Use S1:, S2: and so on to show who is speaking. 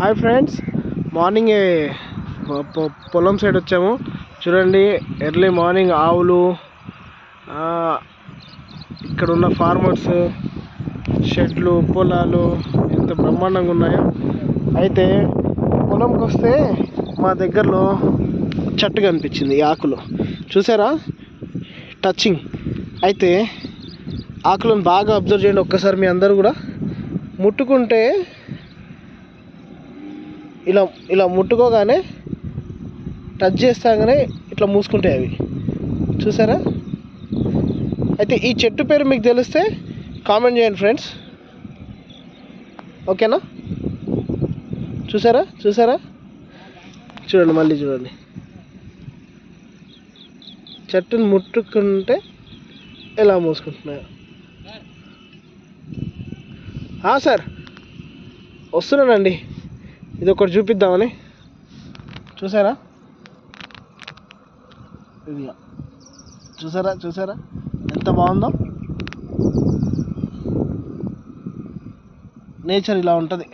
S1: Hi friends. Morning పొలం side వచ్చాము. చూడండి ఎర్లీ మార్నింగ్ ఆవులు ఇక్కడ ఉన్న ఫార్మర్స్ షెడ్లు పొలాలు ఎంత బ్రహ్మాండంగా ఉన్నాయో. అయితే పొలంకి వస్తే మా దగ్గరలో చెట్టు కనిపించింది ఈ ఆకులు. చూసారా? టచింగ్ అయితే ఆకులను బాగా అబ్జర్వ్ చేయండి ఒక్కసారి మీ అందరూ కూడా. ముట్టుకుంటే ఇలా ఇలా ముట్టుకోగానే టచ్ చేస్తాగానే ఇట్లా మూసుకుంటాయి అవి. చూసారా? అయితే ఈ చెట్టు పేరు మీకు తెలిస్తే కామెంట్ చేయండి ఫ్రెండ్స్ ఓకేనా చూసారా? చూసారా? చూడండి మళ్ళీ చూడండి. చెట్టును ముట్టుకుంటే ఎలా మూసుకుంటున్నాయో. సార్ వస్తున్నానండి. ఇది ఒకటి చూపిద్దామని. చూసారా? ఇది చూసారా? చూసారా? ఎంత బాగుందో? నేచర్ ఇలా ఉంటుంది.